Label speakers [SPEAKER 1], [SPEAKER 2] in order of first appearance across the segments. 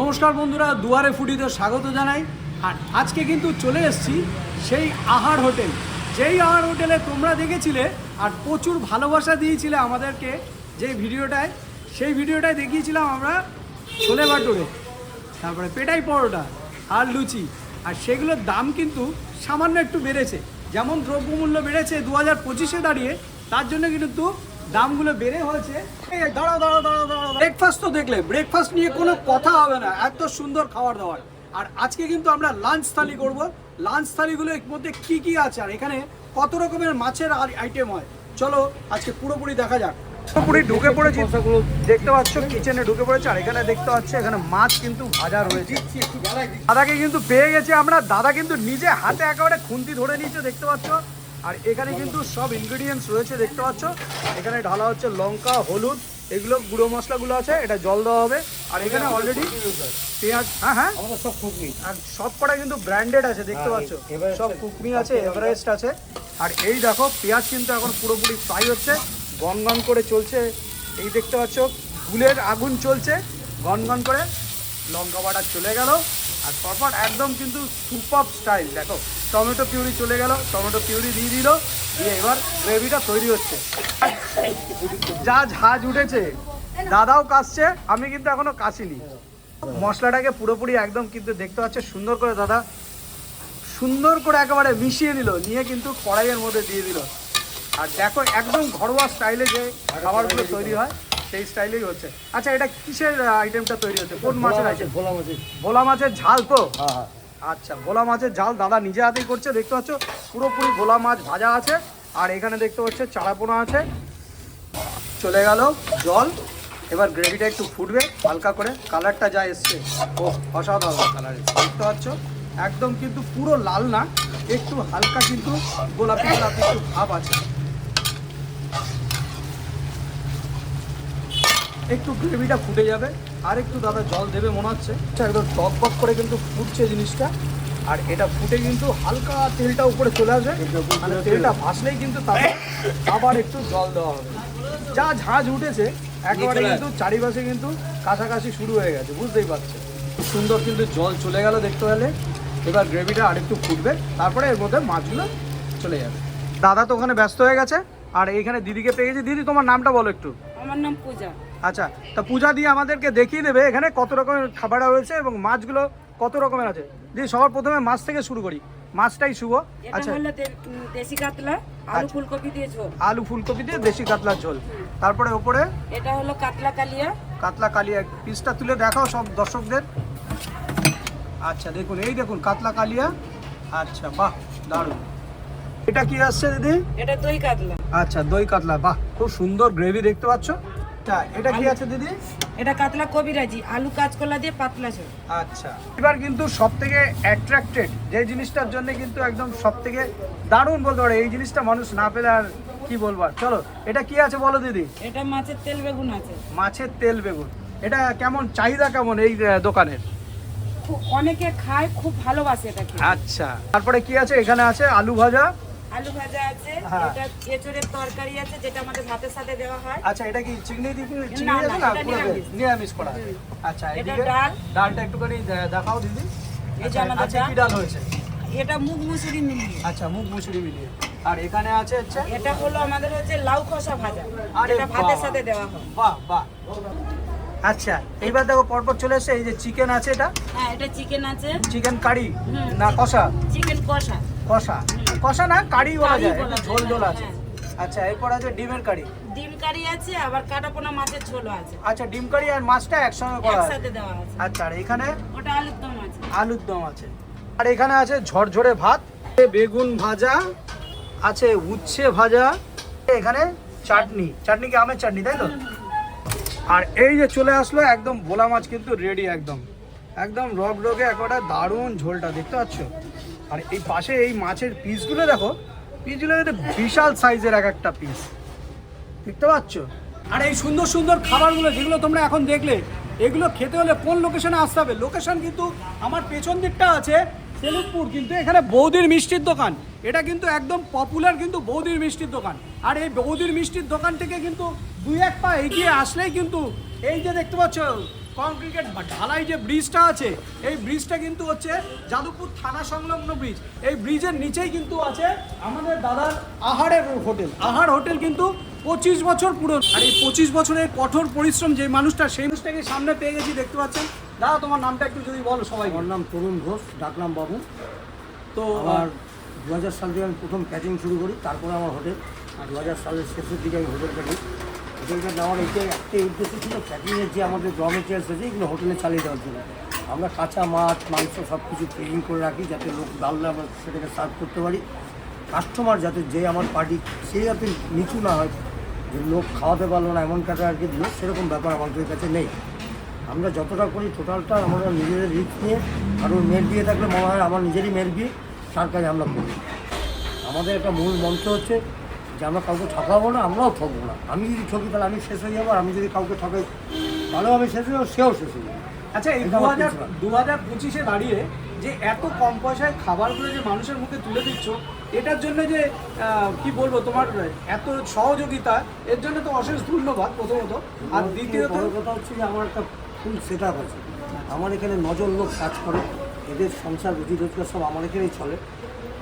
[SPEAKER 1] নমস্কার বন্ধুরা, দুয়ারে ফুডিতে স্বাগত জানাই। আর আজকে কিন্তু চলে এসেছি সেই আহার হোটেল। যেই আহার হোটেলে তোমরা দেখেছিলে আর প্রচুর ভালোবাসা দিয়েছিলে আমাদেরকে যে ভিডিওটায়, সেই ভিডিওটায় দেখিয়েছিলাম আমরা ছোলে বাটুরে তারপরে পেটাই পরোটা, আর লুচি, আর সেগুলোর দাম কিন্তু সামান্য একটু বেড়েছে। যেমন দ্রব্যমূল্য বেড়েছে দু হাজার পঁচিশে দাঁড়িয়ে, তার জন্য কিন্তু দামগুলো বেড়ে হয়েছে। দাঁড়াও দাঁড়াও দাঁড়াও দাঁড়াও ব্রেকফাস্ট তো দেখলে ব্রেকফাস্ট নিয়ে কোনো কথা হবে না এত সুন্দর খাবার দাবার। আর আজকে কিন্তু আমরা লাঞ্চ থালি করব। লাঞ্চ থালিগুলো এর মধ্যে কি কি আছে আর এখানে কত রকমের মাছের আইটেম হয়? চলো আজকে পুরোপুরি দেখা যাক। পুরোপুরি ঢুকে পড়েছি। দেখতে পাচ্ছ কিচেনে ঢুকে পড়েছে আর এখানে দেখতে পাচ্ছ এখানে মাছ কিন্তু ভাজা রয়েছে। দাদাকে কিন্তু পেয়ে গেছে আমরা। দাদা কিন্তু নিজে হাতে একেবারে খুন্তি ধরে নিয়েছে দেখতে পাচ্ছ? আর এখানে কিন্তু সব ইনগ্রিডিয়েন্টস রয়েছে দেখতে পাচ্ছ? এখানে ঢালা হচ্ছে লঙ্কা হলুদ এগুলো গুঁড়ো মশলাগুলো আছে এটা জল দেওয়া হবে। আর এখানে অলরেডি পেঁয়াজ হ্যাঁ হ্যাঁ?
[SPEAKER 2] সব কুকনি
[SPEAKER 1] আর সব কটা কিন্তু ব্র্যান্ডেড আছে দেখতে
[SPEAKER 2] হ্যাঁ,
[SPEAKER 1] পাচ্ছ সব কুকমি আছে এভারেস্ট আছে। আর এই দেখো পেঁয়াজ কিন্তু এখন পুরোপুরি ফ্রাই হচ্ছে গন গন করে চলছে। এই দেখতে পাচ্ছ গুলের আগুন চলছে গন গন করে লঙ্কা বাটা চলে গেল। আর পরপর একদম কিন্তু সুপার স্টাইল দেখো, টমেটো পিউরি চলে গেল, টমেটো পিউরি দিয়ে দিল, দিয়ে এবার গ্রেভিটা তৈরি হচ্ছে। যা ঝাঁজ উঠেছে, দাদাও কাশছে, আমি কিন্তু এখনও কাশিনি। মশলাটাকে পুরোপুরি একদম কিন্তু দেখতে পাচ্ছে, সুন্দর করে দাদা, সুন্দর করে একেবারে মিশিয়ে দিল, নিয়ে কিন্তু কড়াইয়ের মধ্যে দিয়ে দিল। আর দেখো, একদম ঘরোয়া স্টাইলে যে খাবারগুলো তৈরি হয় সেই স্টাইলেই হচ্ছে। আচ্ছা এটা কিসের আইটেমটা তৈরি হচ্ছে? কোন মাছের আইটেম
[SPEAKER 2] ভোলা মাছ
[SPEAKER 1] ভোলা মাছের ঝাল তো?
[SPEAKER 2] হ্যাঁ হ্যাঁ।
[SPEAKER 1] আচ্ছা ভোলা মাছের ঝাল দাদা নিজে হাতেই করছে দেখতে পাচ্ছ? পুরোপুরি ভোলা মাছ ভাজা আছে আর এখানে দেখতে পাচ্ছ চারাপোনা আছে। চলে গেল জল। এবার গ্রেভিটা একটু ফুটবে হালকা করে। কালারটা যা এসছে। ও অসাধারণ কালার দেখতে পাচ্ছ? একদম কিন্তু পুরো লাল না একটু হালকা কিন্তু গোলাপি গোলাপি একটু ভাব আছে। একটু গ্রেভিটা ফুটে যাবে আর একটু দাদা জল দেবে মনে হচ্ছে। আচ্ছা, একদম টক টক করে কিন্তু ফুটছে জিনিসটা। আর এটা ফুটে কিন্তু হালকা তেলটা উপরে চলে আসবে। মানে তেলটা ভাসলেই কিন্তু আবার একটু জল দেওয়া হবে। যা ঝাঁজ উঠেছে একেবারে কিন্তু চারিপাশে কিন্তু কাছাকাছি শুরু হয়ে গেছে বুঝতেই পারছে খুব সুন্দর কিন্তু জল চলে গেল দেখতে পেলে। এবার গ্রেভিটা আরেকটু ফুটবে তারপরে এর মধ্যে মাছগুলো চলে যাবে। দাদা তো ওখানে ব্যস্ত হয়ে গেছে আর এইখানে দিদিকে পেয়ে গেছি দিদি তোমার নামটা বলো একটু।
[SPEAKER 3] আমার নাম পূজা।
[SPEAKER 1] আচ্ছা তা পূজা দিয়ে আমাদেরকে দেখিয়ে দেবে এখানে কত রকমের খাবার রয়েছে এবং মাছগুলো কত রকমের আছে। দিয়ে সবার প্রথমে মাছ থেকে শুরু করি। মাছটাই শুভ। আচ্ছা।
[SPEAKER 3] দেশি কাতলা আলু
[SPEAKER 1] আচ্ছা।
[SPEAKER 3] ফুলকপি দিয়ে ঝোল।
[SPEAKER 1] আলু ফুলকপি দিয়ে দেশি কাতলার ঝোল। তারপরে ওপরে?
[SPEAKER 3] এটা হলো কাতলা কালিয়া।
[SPEAKER 1] কাতলা কালিয়া। পিসটা তুলে দেখাও সব দর্শকদের। আচ্ছা দেখুন এই দেখুন কাতলা কালিয়া। আচ্ছা বাহ দারুণ। এটা কি আসছে দিদি?
[SPEAKER 3] এটা দই কাতলা।
[SPEAKER 1] আচ্ছা দই কাতলা। বাহ খুব সুন্দর গ্রেভি দেখতে পাচ্ছ। আচ্ছা এটা কি আছে দিদি?
[SPEAKER 3] এটা কাতলা কবিরাজি আলু কাঁচকলা দিয়ে পাতলা ঝোল।
[SPEAKER 1] আচ্ছা এবার কিন্তু সব থেকে অ্যাট্রাক্টেড যে জিনিসটার জন্য কিন্তু একদম সব থেকে দারুণ বলতে পারে এই জিনিসটা মানুষ না পেলে আর কি বলবার চলো এটা কি আছে বলো দিদি?
[SPEAKER 3] এটা মাছের তেল বেগুন আছে।
[SPEAKER 1] মাছের তেল বেগুন। এটা কেমন চাহিদা কেমন এই আহ, দোকানের?
[SPEAKER 3] খুব অনেকে খায় খুব ভালোবাসে এটা খেয়ে
[SPEAKER 1] আচ্ছা তারপরে কি আছে? এখানে আছে আলু ভাজা
[SPEAKER 3] আলু ভাজা আছে
[SPEAKER 1] হ্যাঁ।
[SPEAKER 3] এটা এঁচড়ের তরকারি আছে যেটা আমাদের ভাতের সাথে দেওয়া হয়।
[SPEAKER 1] আচ্ছা এটা কি চিংড়ি দিয়ে চিংড়ি আছে
[SPEAKER 3] না,
[SPEAKER 1] পুরো
[SPEAKER 3] নিরামিষ।
[SPEAKER 1] করা আচ্ছা
[SPEAKER 3] এটা ডাল।
[SPEAKER 1] ডালটা একটুখানি দেখাও দিদি।
[SPEAKER 3] এই যে
[SPEAKER 1] আচ্ছা
[SPEAKER 3] আমাদের
[SPEAKER 1] আচ্ছা, কি
[SPEAKER 3] ডাল।
[SPEAKER 1] ডাল হয়েছে?
[SPEAKER 3] এটা মুগ মুসুরি মিলিয়ে
[SPEAKER 1] আচ্ছা মুগ মুসুরি মিলিয়ে আর এখানে আছে হচ্ছে?
[SPEAKER 3] এটা হলো আমাদের হচ্ছে লাউ খসা ভাজা
[SPEAKER 1] আরে
[SPEAKER 3] যেটা ভাতের সাথে দেওয়া হয়।
[SPEAKER 1] বাহ বাহ। আচ্ছা এইবার দেখো পরপর চলে এসে এই যে চিকেন আছে এটা?
[SPEAKER 3] হ্যাঁ এটা চিকেন আছে।
[SPEAKER 1] চিকেন কারি না কষা?
[SPEAKER 3] চিকেন কষা।
[SPEAKER 1] কষা। কষা না কারি বলা যায়। একটু ঝোল ঝোল আছে। আচ্ছা এরপর আছে ডিমের কারি।
[SPEAKER 3] ডিম কারি আছে আবার কাটাপোনা মাছের ঝোলও আছে।
[SPEAKER 1] আচ্ছা ডিম কারি আর মাছটা একসঙ্গে করা আছে?
[SPEAKER 3] একসাথে দেওয়া আছে।
[SPEAKER 1] আচ্ছা আর এখানে?
[SPEAKER 3] ওটা আলুর দম আছে।
[SPEAKER 1] আলুর দম আছে। আর এখানে আছে ঝরঝরে ভাত বেগুন ভাজা আছে উচ্ছে ভাজা এখানে চাটনি। চাটনি কি আমের চাটনি তাই তো? আর এই যে চলে আসলো একদম ভোলা মাছ কিন্তু রেডি একদম। একদম রগ রগে একটা দারুণ ঝোলটা দেখতে পাচ্ছ? আর এই পাশে এই মাছের পিসগুলো দেখো, পিসগুলো বিশাল সাইজের এক একটা পিস। দেখতে পাচ্ছ? আর এই সুন্দর সুন্দর খাবারগুলো যেগুলো তোমরা এখন দেখলে, এগুলো খেতে হলে কোন লোকেশনে আসতে হবে? লোকেশন কিন্তু আমার পেছন দিকটা আছে সেলুকপুর কিন্তু এখানে বৌদির মিষ্টির দোকান। এটা কিন্তু একদম পপুলার কিন্তু বৌদির মিষ্টির দোকান। আর এই বৌদির মিষ্টির দোকান থেকে কিন্তু দুই এক পা এগিয়ে আসলেই কিন্তু এই যে দেখতে পাচ্ছ কংক্রিটের ঢালাই যে ব্রিজটা আছে এই ব্রিজটা কিন্তু হচ্ছে যাদবপুর থানা সংলগ্ন ব্রিজ। এই ব্রিজের নিচেই কিন্তু আছে আমাদের দাদার আহারের হোটেল। আহার হোটেল কিন্তু পঁচিশ বছর পুরো আর এই পঁচিশ বছরের কঠোর পরিশ্রম যে মানুষটা সেই মানুষটাকে সামনে পেয়ে গেছি দেখতে পাচ্ছেন। দাদা তোমার নামটা একটু যদি বলো সবাই
[SPEAKER 2] আমার নাম তরুণ ঘোষ ডাকলাম বাবু।
[SPEAKER 1] তো
[SPEAKER 2] আমার দু হাজার সাল থেকে আমি প্রথম ক্যাটারিং শুরু করি তারপরে আমার হোটেল। আর দু হাজার সালের শেষের দিকে আমি হোটেল নিই হোটেলটা নেওয়ার এইটাই একটাই উদ্দেশ্য ছিল ক্যাটারিংয়ের যে আমাদের র মেটেরিয়ালস আছে, এগুলো হোটেলে চালিয়ে দেওয়ার জন্য। আমরা কাঁচা মাছ, মাংস সব কিছু ফ্রিজিং করে রাখি যাতে লোক ডাললে আমরা সেটাকে সার্ভ করতে পারি। কাস্টমার যাতে যে আমার পার্টি সে যাতে নিচু না হয়, যে লোক খাওয়াতে পারল না এমন ক্যাটারকে দিল সেরকম ব্যাপার আমাদের কাছে নেই। আমরা যতটা করি টোটালটা আমরা নিজেদের রিস্ক নিয়ে কারোর মেয়ের বিয়ে থাকলে মনে হয় আমার নিজেরই মেয়ের বিয়ে, তার কাজে আমরা করি আমাদের একটা মূল মন্ত্র হচ্ছে যে আমরা কাউকে ঠকাবো না আমরাও ঠকবো না। আমি যদি ঠকি তাহলে আমি শেষ হয়ে যাব আর আমি যদি কাউকে ঠকাই তাহলেও আমি শেষ হয়ে যাব সেও শেষ হয়ে যাবে।
[SPEAKER 1] আচ্ছা এই দু হাজার দু হাজার পঁচিশে দাঁড়িয়ে যে এত কম পয়সায় খাবারগুলো যে মানুষের মুখে তুলে দিচ্ছ এটার জন্য যে কি বলব তোমার এত সহযোগিতা এর জন্য তো অশেষ ধন্যবাদ প্রথমত। আর দ্বিতীয়ত
[SPEAKER 2] কথা হচ্ছে যে আমার একটা ফুল সেট আপ আছে। আমার এখানে নজন লোক কাজ করে। এদের সংসার রুজি রোজগার সব আমার এখানেই চলে।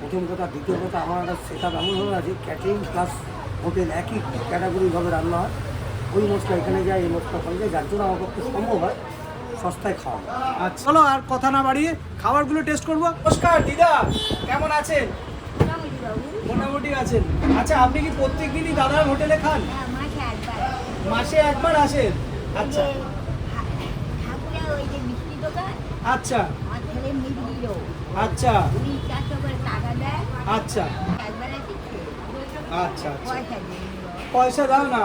[SPEAKER 2] প্রথম কথা দ্বিতীয় কথা আমার একটা সেট আপ এমনভাবে আছে ক্যাটারিং প্লাস হোটেল একই ক্যাটাগরিভাবে রান্না হয়। ওই মশলা এখানে যায় এই মশলা ওখানে যায় যার জন্য আমার পক্ষে সম্ভব হয় সস্তায় খাওয়া।
[SPEAKER 1] আচ্ছা। চলো আর কথা না বাড়িয়ে খাবারগুলো টেস্ট করব। নমস্কার দিদা কেমন আছেন?
[SPEAKER 4] মোটামুটি
[SPEAKER 1] আছেন। আচ্ছা আপনি কি প্রত্যেক দিনই দাদার হোটেলে খান?
[SPEAKER 4] হ্যাঁ, মাসে একবার।
[SPEAKER 1] মাসে আসেন? আচ্ছা। আচ্ছা। আচ্ছা
[SPEAKER 4] উনি চারশো করে টাকা দেয়
[SPEAKER 1] আচ্ছা। আচ্ছা আচ্ছা।
[SPEAKER 4] পয়সা
[SPEAKER 1] দাও না।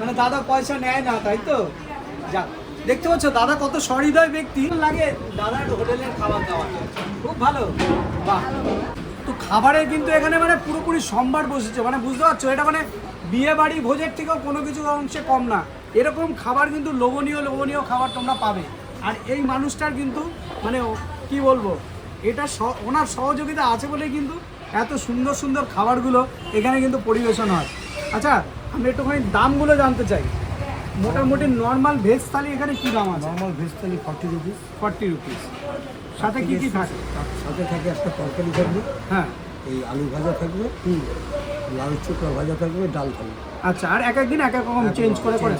[SPEAKER 1] মানে দাদা পয়সা নেয় না, তাই তো? যাক, দেখতে পাচ্ছ, দাদা কত সহৃদয় ব্যক্তি। লাগে দাদার হোটেলের খাবার দাবার খুব ভালো। বাহ। তো খাবারের কিন্তু এখানে মানে পুরোপুরি সম্ভার বসেছে। মানে বুঝতে পারছ, এটা মানে বিয়ে বাড়ি ভোজের থেকেও কোনো কিছু অংশে কম না। এরকম খাবার কিন্তু লোভনীয় লোভনীয় খাবার তোমরা পাবে। আর এই মানুষটার কিন্তু মানে কি বলব? এটা ওনার সহযোগিতা আছে বলেই কিন্তু এত সুন্দর সুন্দর খাবারগুলো এখানে কিন্তু পরিবেশন হয়। আচ্ছা আমি একটুখানি দামগুলো জানতে চাই। মোটামুটি নর্মাল ভেজ থালি এখানে কী দাম আছে?
[SPEAKER 2] Normal veg thali forty rupees
[SPEAKER 1] forty rupees সাথে কী কী থাকে?
[SPEAKER 2] সাথে থাকে একটা তরকারি থাকবে।
[SPEAKER 1] হ্যাঁ।
[SPEAKER 2] এই আলু ভাজা থাকবে। হুম। লাল চোখা ভাজা থাকবে ডাল থাকবে।
[SPEAKER 1] আচ্ছা আর এক এক দিন এক এক রকম চেঞ্জ করে। করে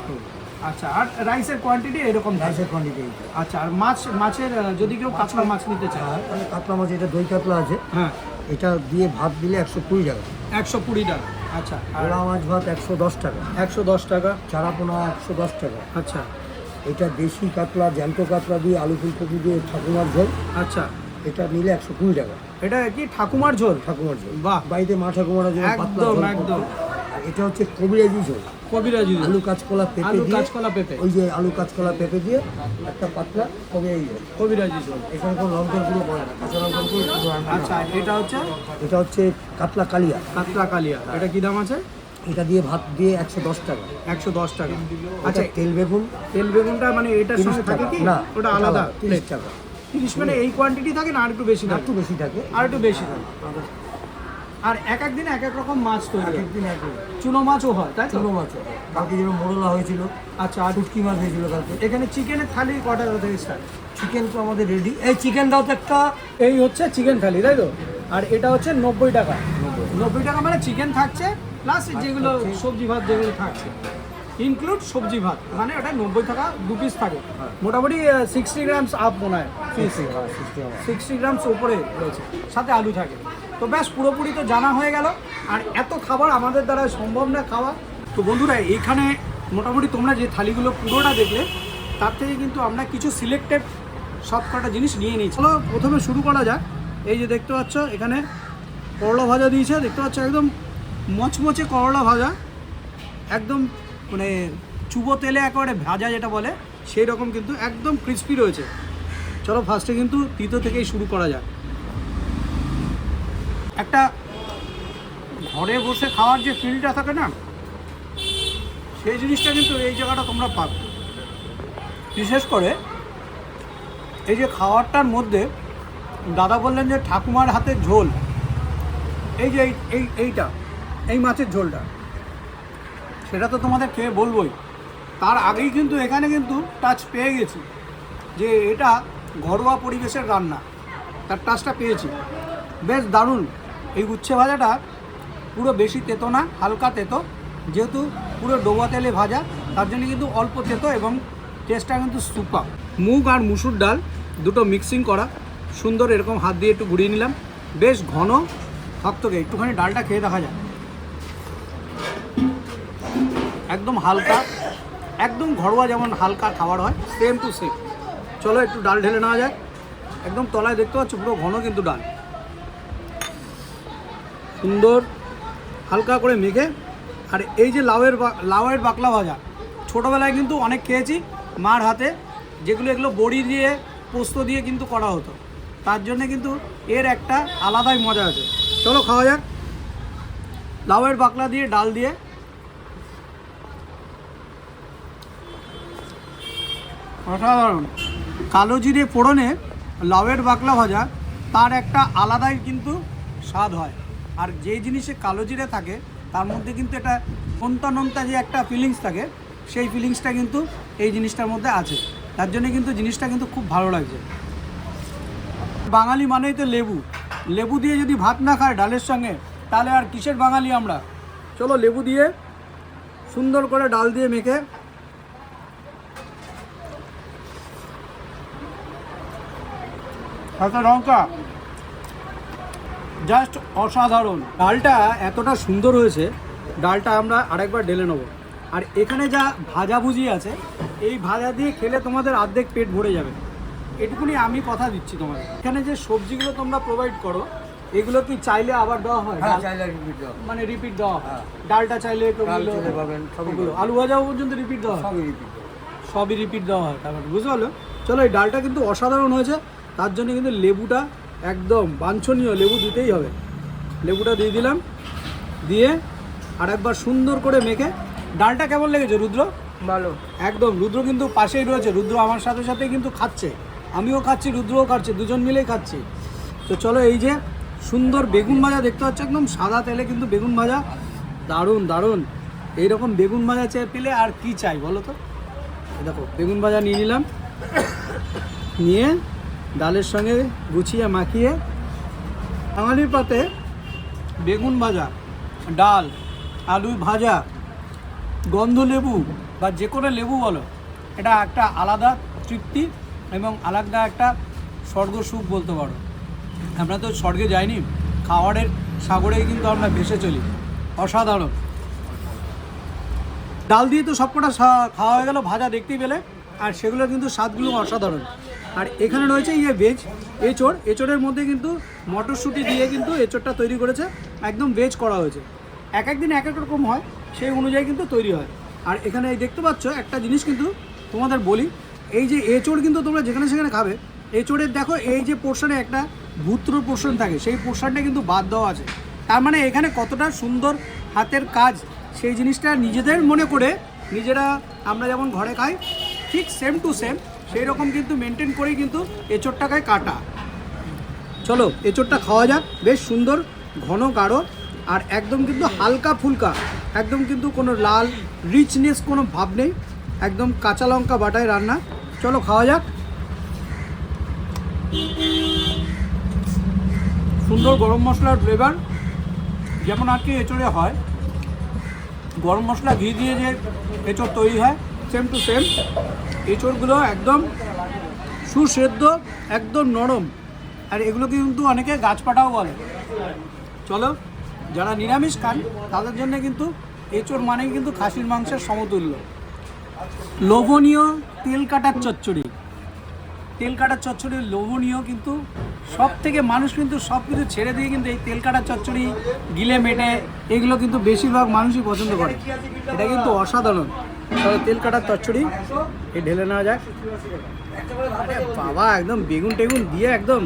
[SPEAKER 1] আচ্ছা আর রাইসের কোয়ান্টিটি এরকম
[SPEAKER 2] রাইসের কোয়ান্টিটি
[SPEAKER 1] আচ্ছা আর মাছ মাছের যদি কেউ কাঁচলা মাছ নিতে চায়?
[SPEAKER 2] আর মানে কাতলা মাছ এটা দই কাতলা আছে।
[SPEAKER 1] হ্যাঁ।
[SPEAKER 2] এটা দিয়ে ভাত দিলে একশো কুড়ি টাকা।
[SPEAKER 1] একশো কুড়ি টাকা আচ্ছা।
[SPEAKER 2] পোড়া মাছ ভাত একশো দশ টাকা।
[SPEAKER 1] একশো দশ টাকা।
[SPEAKER 2] চারাপোনা একশো দশ টাকা।
[SPEAKER 1] আচ্ছা।
[SPEAKER 2] এটা দেশি কাতলা জ্যান্ত কাতলা দিয়ে আলু ফুলকপি দিয়ে ঠাকুমার ঝোল।
[SPEAKER 1] আচ্ছা।
[SPEAKER 2] এটা নিলে একশো কুড়ি টাকা।
[SPEAKER 1] এটা কি ঠাকুমার ঝোল?
[SPEAKER 2] ঠাকুমার ঝোল।
[SPEAKER 1] বাহ।
[SPEAKER 2] বাড়িতে মা ঠাকুমার ঝোল
[SPEAKER 1] একদম,
[SPEAKER 2] একদম। আর এটা হচ্ছে কবিরাজি ঝোল।
[SPEAKER 1] কবিরাজি
[SPEAKER 2] আলু কাঁচকলা পেঁপে
[SPEAKER 1] আলু কাঁচকলা পেঁপে।
[SPEAKER 2] ওই যে আলু কাঁচকলা পেঁপে দিয়ে একটা পাতলা কবিরাজি
[SPEAKER 1] কবিরাজি
[SPEAKER 2] এখানে কোনো লঙ্কার গুঁড়ো পড়ে না কাঁচা লঙ্কার গুঁড়ো
[SPEAKER 1] আচ্ছা এটা হচ্ছে?
[SPEAKER 2] এটা হচ্ছে কাতলা কালিয়া।
[SPEAKER 1] কাতলা কালিয়া। এটা কি দাম আছে?
[SPEAKER 2] এটা দিয়ে ভাত দিয়ে একশো দশ টাকা।
[SPEAKER 1] একশো দশ টাকা।
[SPEAKER 2] আচ্ছা
[SPEAKER 1] আচ্ছা
[SPEAKER 2] তেল বেগুন।
[SPEAKER 1] তেল বেগুনটা মানে এটার
[SPEAKER 2] তিরিশ
[SPEAKER 1] সঙ্গে থাকে কি?
[SPEAKER 2] না
[SPEAKER 1] ওটা আলাদা
[SPEAKER 2] তিরিশ টাকা।
[SPEAKER 1] তিরিশ মানে এই কোয়ান্টিটি থাকে না আর একটু বেশি থাকে
[SPEAKER 2] একটু বেশি থাকে।
[SPEAKER 1] আর একটু বেশি থাকে। আর এক এক দিন এক এক রকম মাছ তৈরি
[SPEAKER 2] এক
[SPEAKER 1] হয়
[SPEAKER 2] একদিন এক
[SPEAKER 1] চুনো মাছও হয় তাই
[SPEAKER 2] চুনো মাছ হয়। কালকে যেরকম মোরলা হয়েছিল
[SPEAKER 1] আচ্ছা আর
[SPEAKER 2] শুটকি মাছ হয়েছিল কালকে।
[SPEAKER 1] এখানে চিকেনের থালি কটা থেকে স্টার্ট
[SPEAKER 2] চিকেন তো আমাদের রেডি এই চিকেন দাও তো একটা
[SPEAKER 1] এই হচ্ছে চিকেন থালি তাই তো? আর এটা হচ্ছে নব্বই টাকা। নব্বই। টাকা মানে চিকেন থাকছে প্লাস যেগুলো সবজি ভাত যেগুলো থাকছে। ইনক্লুড সবজি ভাত মানে ওটা নব্বই টাকা দু পিস থাকে। মোটামুটি সিক্সটি গ্রামস আপ মনে হয়। পিস
[SPEAKER 2] হ্যাঁ, 60 আমার।
[SPEAKER 1] সিক্সটি গ্রামস উপরে রয়েছে। সাথে আলু থাকে। তো ব্যাস, পুরোপুরি তো জানা হয়ে গেল। আর এত খাবার আমাদের দ্বারা সম্ভব না খাওয়া। তো বন্ধুরা, এখানে মোটামুটি তোমরা যে থালিগুলো পুরোটা দেখলে, তার থেকে কিন্তু আমরা কিছু সিলেক্টেড সব কটা জিনিস নিয়ে নিয়েছি। চলো, প্রথমে শুরু করা যাক। এই যে দেখতে পাচ্ছ, এখানে করলা ভাজা দিয়েছে। দেখতে পাচ্ছ, একদম মচমচে করলা ভাজা। একদম মানে চুবো তেলে একেবারে ভাজা যেটা বলে সেই রকম কিন্তু একদম ক্রিস্পি রয়েছে। চলো ফার্স্টে কিন্তু তিতো থেকেই শুরু করা যাক। একটা ঘরে বসে খাওয়ার যে ফিলটা থাকে না, সেই জিনিসটা কিন্তু এই জায়গাটা তোমরা পাবে। বিশেষ করে এই যে খাওয়ারটার মধ্যে দাদা বললেন যে ঠাকুমার হাতের ঝোল, এই যে এই এইটা, এই মাছের ঝোলটা, সেটা তো তোমাদের খেয়ে বলবোই। তার আগেই কিন্তু এখানে কিন্তু টাচ পেয়ে গেছি যে এটা ঘরোয়া পরিবেশের রান্না, তার টাচটা পেয়েছি। বেশ দারুণ। এই উচ্ছে ভাজাটা পুরো বেশি তেতো না, হালকা তেতো। যেহেতু পুরো ডোবা তেলে ভাজা, তার জন্য কিন্তু অল্প তেতো এবং টেস্টটা কিন্তু সুপার মুগ আর মুসুর ডাল দুটো মিক্সিং করা। সুন্দর এরকম হাত দিয়ে একটু ঘুরিয়ে নিলাম। বেশ ঘন থকথকে একটুখানি ডালটা খেয়ে দেখা যায় একদম হালকা, একদম ঘরোয়া যেমন হালকা খাবার হয় সেম টু সেম চলো একটু ডাল ঢেলে নেওয়া যায় একদম তলায় দেখতে পাচ্ছ পুরো ঘন কিন্তু ডাল। সুন্দর, হালকা করে মেখে, আর এই যে লাউয়ের লাউয়ের বাকলা ভাজা, ছোটোবেলায় কিন্তু অনেক খেয়েছি মার হাতে, যেগুলো এগুলো বড়ি দিয়ে, পোস্ত দিয়ে কিন্তু করা হতো। তার জন্য কিন্তু এর একটা আলাদাই মজা আছে। চলো খাওয়া যাক। লাউয়ের বাকলা দিয়ে, ডাল দিয়ে। অসাধারণ। কালো জিরে ফোড়নে লাউয়ের বাকলা ভাজা, তার একটা আলাদাই কিন্তু স্বাদ হয়। আর যেই জিনিসে কালো জিরে থাকে, তার মধ্যে কিন্তু এটা নোনতা নন্তা যে একটা ফিলিংস থাকে, সেই ফিলিংসটা কিন্তু এই জিনিসটার মধ্যে আছে। তার জন্য কিন্তু জিনিসটা কিন্তু খুব ভালো লাগছে। বাঙালি মানেই তো লেবু। লেবু দিয়ে যদি ভাত না খায় ডালের সঙ্গে, তাহলে আর কিসের বাঙালি আমরা? চলো লেবু দিয়ে সুন্দর করে ডাল দিয়ে মেখে কাঁচা লঙ্কা জাস্ট অসাধারণ। ডালটা এতটা সুন্দর হয়েছে ডালটা আমরা আরেকবার ঢেলে নেব। আর এখানে যা ভাজাভুজি আছে এই ভাজা দিয়ে খেলে তোমাদের অর্ধেক পেট ভরে যাবে। এটুকুনি আমি কথা দিচ্ছি তোমাদের। এখানে যে সবজিগুলো তোমরা প্রোভাইড করো এগুলো কি চাইলে আবার দেওয়া হয়?
[SPEAKER 2] হ্যাঁ।
[SPEAKER 1] মানে রিপিট দেওয়া হয়।
[SPEAKER 2] হ্যাঁ।
[SPEAKER 1] ডালটা চাইলে আলু ভাজাও পর্যন্ত রিপিট দেওয়া হয়?
[SPEAKER 2] সবই
[SPEAKER 1] সবই রিপিট দেওয়া হয় তারপরে বুঝতে পারল? চলো এই ডালটা কিন্তু অসাধারণ হয়েছে তার জন্য কিন্তু লেবুটা একদম বাঞ্ছনীয় লেবু দিতেই হবে। লেবুটা দিয়ে দিলাম দিয়ে আর একবার সুন্দর করে মেখে ডালটা কেমন লেগেছে রুদ্র?
[SPEAKER 3] ভালো।
[SPEAKER 1] একদম রুদ্র কিন্তু পাশেই রয়েছে রুদ্র আমার সাথে সাথে কিন্তু খাচ্ছে। আমিও খাচ্ছি রুদ্রও খাচ্ছে দুজন মিলেই খাচ্ছি। তো চলো এই যে সুন্দর বেগুন ভাজা দেখতে পাচ্ছ একদম সাদা তেলে কিন্তু বেগুন ভাজা। দারুণ দারুণ। এইরকম বেগুন ভাজা চেয়ে পেলে আর কি চাই বলো তো? দেখো বেগুন ভাজা নিয়ে নিলাম। নিয়ে ডালের সঙ্গে গুছিয়ে মাখিয়ে বাঙালির পাতে বেগুন ভাজা, ডাল, আলু ভাজা, গন্ধ লেবু বা যে কোনো লেবু বলো, এটা একটা আলাদা তৃপ্তি এবং আলাদা একটা স্বর্গ সুখ বলতে পারো। আমরা তো স্বর্গে যাইনি, খাওয়ারের সাগরেই কিন্তু আমরা ভেসে চলি, অসাধারণ। ডাল দিয়ে তো সবকটা খাওয়া হয়ে গেল, ভাজা দেখতেই পেলে, আর সেগুলো কিন্তু স্বাদগুলো অসাধারণ। আর এখানে রয়েছে ইয়ে ভেজ এঁচড়। এঁচড়ের মধ্যে কিন্তু মটরশুঁটি দিয়ে কিন্তু এঁচড়টা তৈরি করেছে। একদম ভেজ করা হয়েছে। এক এক দিন এক এক রকম হয়, সেই অনুযায়ী কিন্তু তৈরি হয়। আর এখানে দেখতে পাচ্ছ, একটা জিনিস কিন্তু তোমাদের বলি, এই যে এঁচড় কিন্তু তোমরা যেখানে সেখানে খাবে। এঁচড়ের দেখো, এই যে পোর্শনে একটা ভূত্র পোর্শন থাকে, সেই পোর্শনটা কিন্তু বাদ দেওয়া আছে। তার মানে এখানে কতটা সুন্দর হাতের কাজ, সেই জিনিসটা নিজেদের মনে করে নিজেরা আমরা যেমন ঘরে খাই, ঠিক সেম টু সেম সেই রকম কিন্তু মেনটেন করেই কিন্তু এঁচড়টাকে কাটা। চলো, এঁচড়টা খাওয়া যাক। বেশ সুন্দর, ঘন, গাঢ়, আর একদম কিন্তু হালকা ফুলকা, একদম কিন্তু কোনো লাল রিচনেস কোনো ভাব নেই। একদম কাঁচা লঙ্কা বাটায় রান্না। চলো, খাওয়া যাক। সুন্দর গরম মশলার ফ্লেভার যেমন আর কি এঁচড়ে হয়। গরম মশলা ঘি দিয়ে যে এঁচড় তৈরি হয় সেম টু সেম এঁচড়গুলো একদম সুসেদ্ধ, একদম নরম। আর এগুলো কিন্তু অনেকে গাছপাটাও বলে। চলো, যারা নিরামিষ খান, তাদের জন্য কিন্তু এঁচড় মানেই কিন্তু খাসির মাংসের সমতুল্য। লোভনীয় তেল কাটার চচ্চড়ি। তেল কাটার চচ্চড়ি লোভনীয় কিন্তু সব থেকে মানুষ কিন্তু সব কিছু ছেড়ে দিয়ে কিন্তু এই তেল কাটার চচ্চড়ি, গিলে মেটে, এগুলো কিন্তু বেশিরভাগ মানুষই পছন্দ করে। এটা কিন্তু অসাধারণ। তেল কাটার চচ্চড়ি এই ঢেলে নেওয়া যাক। বাবা, একদম বেগুন টেগুন দিয়ে একদম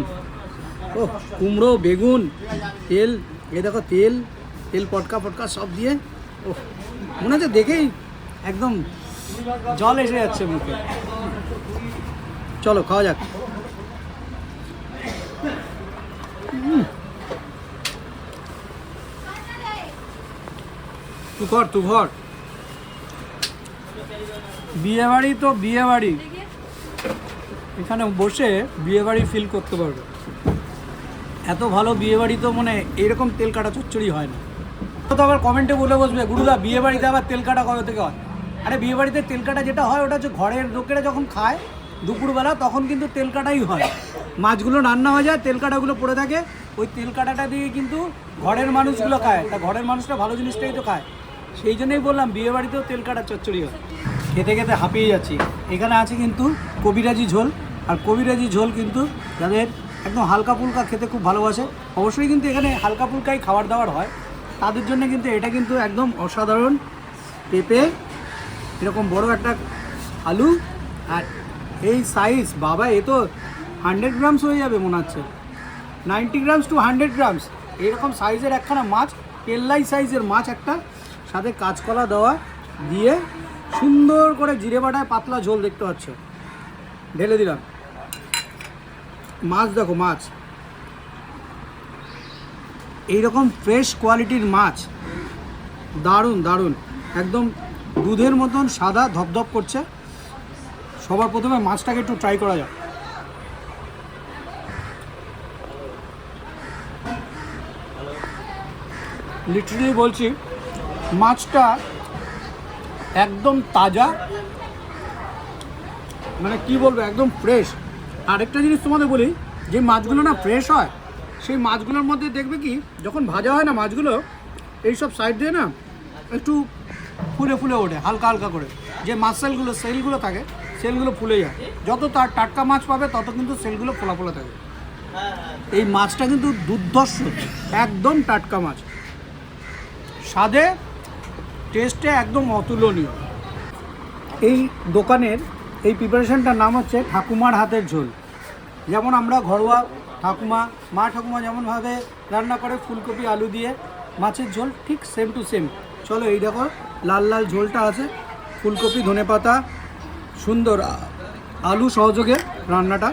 [SPEAKER 1] ও কুমড়ো, বেগুন, তেল, এই দেখো তেল তেল পটকা পটকা সব দিয়ে ও মনে হচ্ছে দেখেই একদম জল এসে যাচ্ছে মুখে। চলো, খাওয়া যাক। উম। তু কর তু ঘর বিয়ে বাড়ি তো বিয়ে বাড়ি এখানে বসে বিয়েবাড়ি ফিল করতে পারবে। এত ভালো বিয়েবাড়ি তো মানে এরকম তেল কাটা চচ্চড়ি হয় না। তো আবার কমেন্টে বলে বসবে, গুরুদা বিয়ে বাড়িতে আবার তেল কাটা কবে থেকে হয়? আরে বিয়ে বাড়িতে তেল কাটা যেটা হয় ওটা হচ্ছে ঘরের লোকেরা যখন খায় দুপুরবেলা, তখন কিন্তু তেল কাটাই হয়। মাছগুলো রান্না হয়ে যায়, তেল কাটাগুলো পড়ে থাকে। ওই তেল কাটাটা দিয়ে কিন্তু ঘরের মানুষগুলো খায়। তা ঘরের মানুষরা ভালো জিনিসটাই তো খায়। সেই জন্যই বললাম বিয়ে বাড়িতেও তেল কাটা চচ্চড়ি হয়। খেতে খেতে হাঁপিয়ে যাচ্ছি। এখানে আছে কিন্তু কবিরাজি ঝোল। আর কবিরাজি ঝোল কিন্তু যাদের একদম হালকা ফুলকা খেতে খুব ভালোবাসে, অবশ্যই কিন্তু এখানে হালকা ফুলকাই খাবার দাবার হয়। তাদের জন্য কিন্তু এটা কিন্তু একদম অসাধারণ পেঁপে, এরকম বড় একটা আলু, আর এই সাইজ বাবা, এ তো হান্ড্রেড গ্রামস হয়ে যাবে মনে হচ্ছে। Ninety grams to hundred grams এরকম সাইজের একখানা মাছ, কেল্লাই সাইজের মাছ একটা, সাথে কাঁচকলা দেওয়া দিয়ে সুন্দর করে জিরে বাটায় পাতলা ঝোল দেখতে পাচ্ছ। ঢেলে দিলাম। মাছ দেখো, মাছ। এইরকম ফ্রেশ কোয়ালিটির মাছ। দারুণ দারুণ। একদম দুধের মতন সাদা ধপধপ করছে। সবার প্রথমে মাছটাকে একটু ট্রাই করা যাক। লিটারেলি বলছি, মাছটা একদম তাজা মানে কি বলব, একদম ফ্রেশ আরেকটা জিনিস তোমাদের বলি, যে মাছগুলো না ফ্রেশ হয়, সেই মাছগুলোর মধ্যে দেখবে কি, যখন ভাজা হয় না মাছগুলো, এইসব সাইড দিয়ে না একটু ফুলে ফুলে ওঠে, হালকা হালকা করে। যে মাছ সেলগুলো সেলগুলো থাকে, সেলগুলো ফুলে যায়। যত তার টাটকা মাছ পাবে, তত কিন্তু সেলগুলো ফোলা ফোলা থাকে। এই মাছটা কিন্তু দুর্ধর্ষ, একদম টাটকা মাছ। স্বাদে টেস্টে একদম অতুলনীয়। এই দোকানের, এই প্রিপারেশনটার নাম হচ্ছে ঠাকুমার হাতের ঝোল। যেমন আমরা ঘরোয়া ঠাকুমা, মা ঠাকুমা যেমনভাবে রান্না করে ফুলকপি, আলু দিয়ে মাছের ঝোল, ঠিক সেম টু সেম চলো এই দেখো, লাল লাল ঝোলটা আছে। ফুলকপি ধনেপাতা সুন্দর আলু সহযোগে রান্নাটা।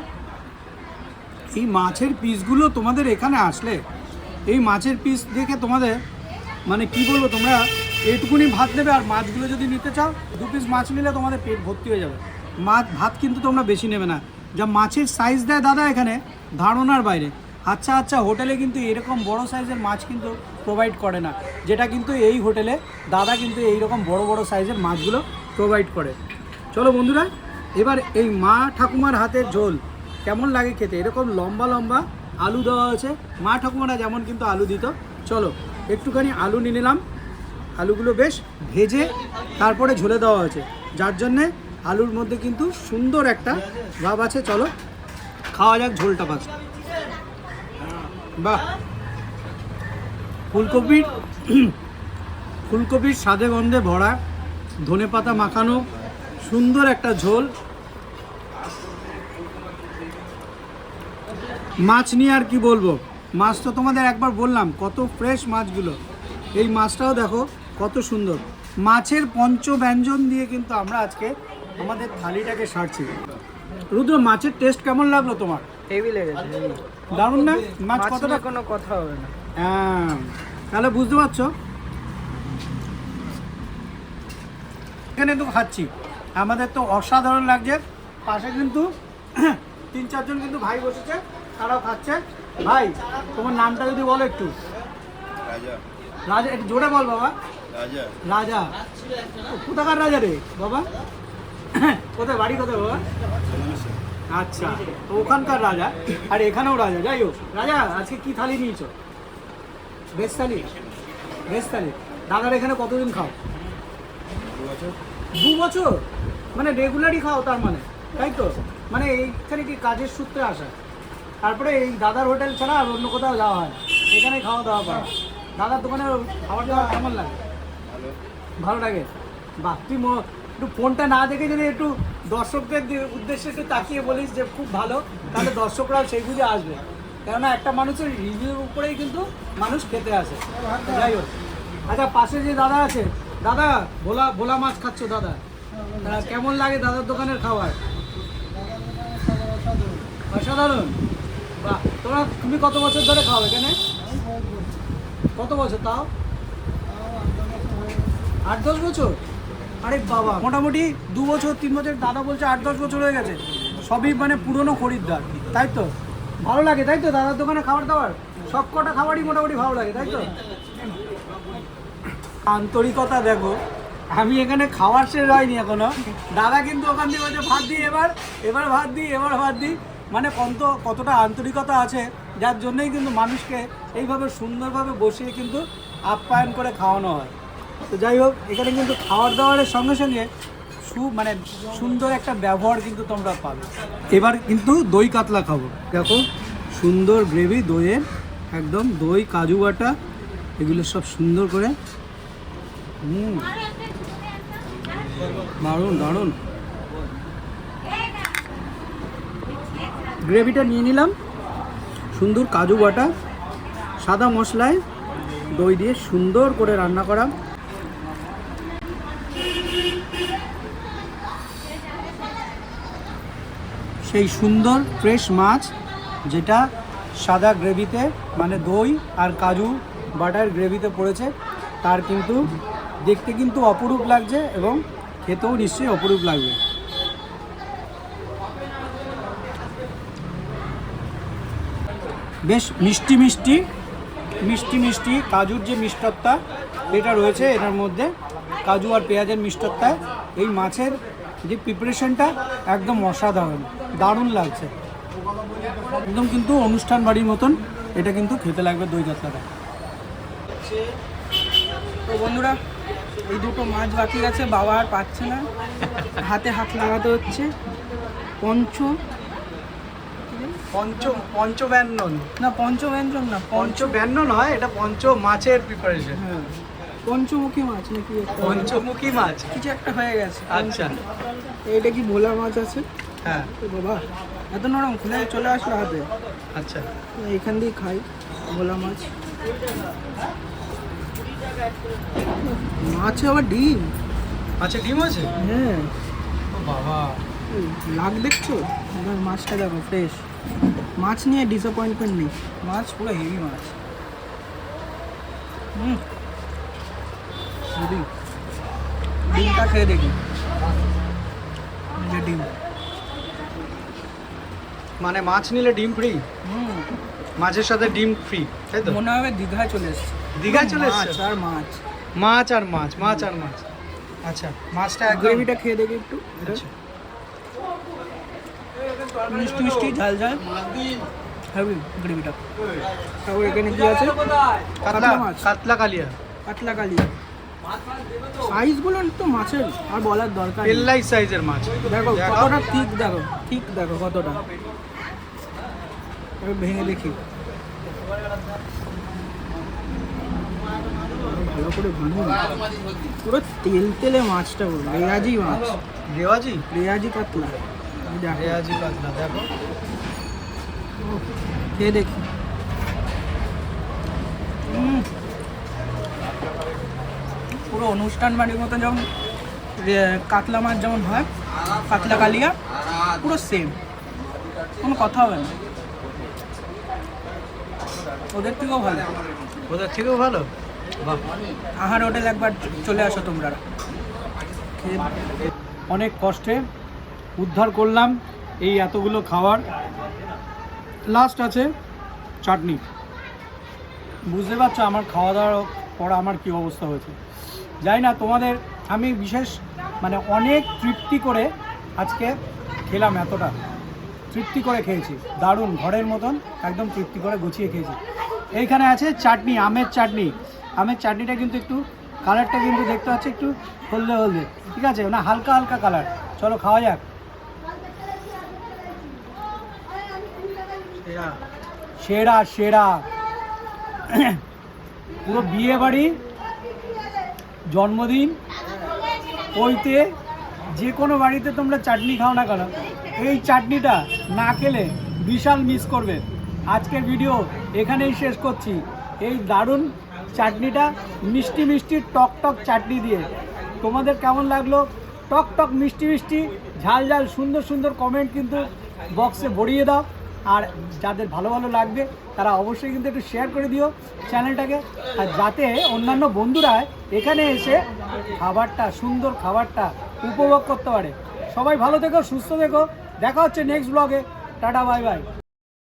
[SPEAKER 1] এই মাছের পিসগুলো তোমাদের এখানে আসলে, এই মাছের পিস দেখে তোমাদের মানে কি বলব তোমরা এইটুকুনি ভাত নেবে আর মাছগুলো যদি নিতে চাও, দু পিস মাছ নিলে তোমাদের পেট ভর্তি হয়ে যাবে। মাছ, ভাত কিন্তু তোমরা বেশি নেবে না। যা মাছের সাইজ দেয় দাদা এখানে, ধারণার বাইরে। আচ্ছা আচ্ছা হোটেলে কিন্তু এরকম বড় সাইজের মাছ কিন্তু প্রোভাইড করে না। যেটা কিন্তু এই হোটেলে দাদা কিন্তু এই রকম বড় বড় সাইজের মাছগুলো প্রোভাইড করে। চলো বন্ধুরা, এবার এই মা ঠাকুমার হাতের ঝোল। কেমন লাগে খেতে? এরকম লম্বা লম্বা আলু দেওয়া আছে মা ঠাকুমারা যেমন কিন্তু আলু দিত। চলো, একটুখানি আলু নিয়ে নিলাম। আলুগুলো বেশ ভেজে তারপরে ঝোলে দেওয়া হয়েছে। যার জন্যে আলুর মধ্যে কিন্তু সুন্দর একটা ভাব আছে। চলো, খাওয়া যাক ঝোলটা পাচ্ছ বাহ! ফুলকপির ফুলকপির স্বাদে গন্ধে ভরা, ধনে পাতা মাখানো, সুন্দর একটা ঝোল। মাছ নিয়ে আর কি বলব? মাছ তো তোমাদের একবার বললাম, কত ফ্রেশ মাছগুলো। এই মাছটাও দেখো কত সুন্দর। মাছের পঞ্চ ব্যঞ্জন দিয়ে কিন্তু আমরা আজকে আমাদের থালিটাকে সারছি। রুদ্র মাছের টেস্ট কেমন লাগল তোমার?
[SPEAKER 5] হেভি লেগেছে
[SPEAKER 1] দারুণ না? মাছ
[SPEAKER 5] মাছ
[SPEAKER 1] কতটা
[SPEAKER 5] কোনো কথা হবে না।
[SPEAKER 1] হ্যাঁ। তাহলে বুঝতে পারছ? এখানে তো খাচ্ছি। আমাদের তো অসাধারণ লাগছে। পাশে কিন্তু তিন চারজন কিন্তু ভাই বসেছে তারাও খাচ্ছে। ভাই তোমার নামটা যদি বলো একটু।
[SPEAKER 6] রাজা।
[SPEAKER 1] রাজা একটু জোরে বল বাবা।
[SPEAKER 6] রাজা।
[SPEAKER 1] কোথাকার রাজা রে বাবা? কোথায় বাড়ি কোথায় বাবা? আচ্ছা তো ওখানকার রাজা আর এখানেও রাজা যাই হোক। রাজা আজকে কি থালি নিয়েছো? ভেজ থালি? ভেজ থালি। দাদার এখানে কতদিন খাও? দু বছর মানে রেগুলারই খাও তার মানে তাই তো? মানে এইখানে কি কাজের সূত্রে আসা? তারপরে এই দাদার হোটেল ছাড়া আর অন্য কোথাও যাওয়া হয়। এখানে খাওয়া দাওয়া করা। দাদার দোকানে খাবার দাওয়া কেমন লাগে? ভালো লাগে। বাহ, তুই ম- একটু ফোনটা না দেখে যদি একটু দর্শকদের উদ্দেশ্যে একটু তাকিয়ে বলিস যে খুব ভালো, তাহলে দর্শকরাও সেই বুঝে আসবে। কেননা একটা মানুষের রিভিউর উপরেই কিন্তু মানুষ খেতে আসে। যাই হোক। আচ্ছা পাশে যে দাদা আছে, দাদা, ভোলা ভোলা মাছ খাচ্ছ দাদা? কেমন লাগে দাদার দোকানের খাবার? অসাধারণ। বাহ তোমরা তুমি কত বছর ধরে খাও এখানে? কত বছর তাও? আট দশ বছর? আরে বাবা, মোটামুটি দু বছর, তিন বছর, দাদা বলছে আট দশ বছর হয়ে গেছে। সবই মানে পুরনো খরিদ্দার, তাই তো? ভালো লাগে, তাই তো? দাদার দোকানে খাবার দাবার, সব কটা খাবারই মোটামুটি ভালো লাগে, তাই তো? আন্তরিকতা দেখো, আমি এখানে খাওয়ার শেষ হয়নি এখনও। দাদা কিন্তু ওখান থেকে বলছে, ভাত দিই এবার এবার ভাত দিই, এবার ভাত দিই। মানে কত কতটা আন্তরিকতা আছে, যার জন্যই কিন্তু মানুষকে এইভাবে সুন্দরভাবে বসিয়ে কিন্তু আপ্যায়ন করে খাওয়ানো হয়। তো যাই হোক, এখানে কিন্তু খাওয়ার দাওয়ারের সঙ্গে সঙ্গে সু মানে সুন্দর একটা ব্যবহার কিন্তু তোমরা পাবে। এবার কিন্তু দই কাতলা খাব। দেখো, সুন্দর গ্রেভি দইয়ের একদম দই, কাজু বাটা, এগুলো সব সুন্দর করে। হুম দারুণ দারুণ। গ্রেভিটা নিয়ে নিলাম। সুন্দর কাজু বাটা, সাদা মশলায় দই দিয়ে সুন্দর করে রান্না করা। সেই সুন্দর ফ্রেশ মাছ যেটা সাদা গ্রেভিতে মানে দই আর কাজু বাটার গ্রেভিতে পড়েছে। তার কিন্তু দেখতে কিন্তু অপরূপ লাগছে এবং খেতেও নিশ্চয়ই অপরূপ লাগবে। বেশ মিষ্টি মিষ্টি মিষ্টি মিষ্টি কাজুর যে মিষ্টত্তা এটা রয়েছে এটার মধ্যে। কাজু আর পেঁয়াজের মিষ্টত্তায় এই মাছের যে প্রিপারেশনটা একদম অসাধারণ। দারুণ লাগছে। একদম কিন্তু অনুষ্ঠান বাড়ির মতন এটা কিন্তু খেতে লাগবে দই যাত্রাটা
[SPEAKER 5] তো বন্ধুরা এই দুটো মাছ বাকি আছে বাবা আর পাচ্ছে না। হাতে হাত লাগাতে হচ্ছে। পঞ্চ
[SPEAKER 1] পঞ্চ পঞ্চব্যান্নন
[SPEAKER 5] না পঞ্চব্যঞ্জন না পঞ্চ
[SPEAKER 1] পঞ্চব্যান্ন নয় এটা পঞ্চ মাছের প্রিপারেশন
[SPEAKER 5] হ্যাঁ পঞ্চমুখী মাছ নাকি
[SPEAKER 1] পঞ্চমুখী মাছ।
[SPEAKER 5] কিছু একটা হয়ে গেছে।
[SPEAKER 1] আচ্ছা।
[SPEAKER 5] এটা কি ভোলা মাছ আছে?
[SPEAKER 1] হ্যাঁ।
[SPEAKER 5] বাবা এত নরম খুলে চলে আসলো হাতে।
[SPEAKER 1] আচ্ছা।
[SPEAKER 5] এইখান দিয়ে খাই ভোলা মাছ। মাছে আবার ডিম।
[SPEAKER 1] আচ্ছা ডিম আছে?
[SPEAKER 5] হ্যাঁ।
[SPEAKER 1] বাবা।
[SPEAKER 5] লাগ দেখছ? এবার মাছটা দেখো ফ্রেশ মাছ নিয়ে ডিসঅ্যাপয়েন্টমেন্ট নেই। মাছ পুরো হেভি মাছ। হুম। ডিমটা খেয়ে দেখি। এই ডিম।
[SPEAKER 1] মানে মাছ নিলে ডিম ফ্রি
[SPEAKER 5] হুম।
[SPEAKER 1] মাছের সাথে ডিম ফ্রি তাই তো?
[SPEAKER 5] মনে হবে দীঘায় চলে এসছে।
[SPEAKER 1] দীঘায় চলে এসছে?
[SPEAKER 5] আর মাছ।
[SPEAKER 1] মাছ আর মাছ মাছ আর মাছ। আচ্ছা মাছটা
[SPEAKER 5] গ্রেভিটা খেয়ে দেখি একটু।
[SPEAKER 1] আচ্ছা।
[SPEAKER 5] মিষ্টি মিষ্টি ঝাল ঝাল। হেভি গ্রেভিটা। তারপর এখানে কি আছে?
[SPEAKER 1] কাতলা
[SPEAKER 5] কাতলা মাছ।
[SPEAKER 1] কাতলা কালিয়া।
[SPEAKER 5] কালিয়া। সাইজগুলো তো মাছের আর বলার দরকার।
[SPEAKER 1] পেল্লাই সাইজের মাছ।
[SPEAKER 5] দেখো। কতটা ঠিক দেখো ঠিক দেখো কতটা। ভেঙে দেখি। ভালো করে ভাঙো পুরো তেল তেলে মাছটা পুরো রেয়াজি মাছ।
[SPEAKER 1] রেওয়াজি
[SPEAKER 5] রেয়াজি কাতলা
[SPEAKER 1] রেওয়াজি কাতলা দেখো।
[SPEAKER 5] খেয়ে দেখি। পুরো অনুষ্ঠান বাড়ির মতো যেমন কাতলা মাছ যেমন হয় কাতলা কালিয়া পুরো সেম কোনো কথা হবে না। ওদের থেকেও ভালো।
[SPEAKER 1] ওদের থেকেও ভালো?
[SPEAKER 5] আহার হোটেল একবার চলে আসো তোমরা।
[SPEAKER 1] অনেক কষ্টে উদ্ধার করলাম এই এতগুলো খাওয়ার লাস্ট আছে চাটনি। বুঝতে পারছ আমার খাওয়া দাওয়ার পর আমার কী অবস্থা হয়েছে? যাই না তোমাদের আমি বিশেষ মানে অনেক তৃপ্তি করে আজকে খেলাম এতটা। তৃপ্তি করে খেয়েছি। দারুণ ঘরের মতন একদম তৃপ্তি করে গুছিয়ে খেয়েছি। এইখানে আছে চাটনি আমের চাটনি। আমের চাটনিটা কিন্তু একটু কালারটা কিন্তু দেখতে পাচ্ছি একটু হলদে হলদে। ঠিক আছে? না হালকা হালকা কালার চলো খাওয়া যাক। সেরা। সেরা পুরো বিয়ে বাড়ি জন্মদিন ওইতে যে কোনো বাড়িতে তোমরা চাটনি খাও না কেন? এই চাটনিটা না খেলে বিশাল মিস করবে। আজকের ভিডিও এখানেই শেষ করছি। এই দারুণ চাটনিটা, মিষ্টি মিষ্টি, টক টক চাটনি দিয়ে। তোমাদের কেমন লাগল? টক টক, মিষ্টি মিষ্টি, ঝাল ঝাল, সুন্দর সুন্দর কমেন্ট কিন্তু বক্সে ভরিয়ে দাও। আর যাদের ভালো ভালো লাগবে, তারা অবশ্যই কিন্তু একটু শেয়ার করে দিও চ্যানেলটাকে আর যাতে অন্যান্য বন্ধুরা এখানে এসে খাবারটা, সুন্দর খাবারটা উপভোগ করতে পারে। সবাই ভালো থেকো, সুস্থ থেকো। দেখা হচ্ছে নেক্সট ব্লগে টাটা বাই বাই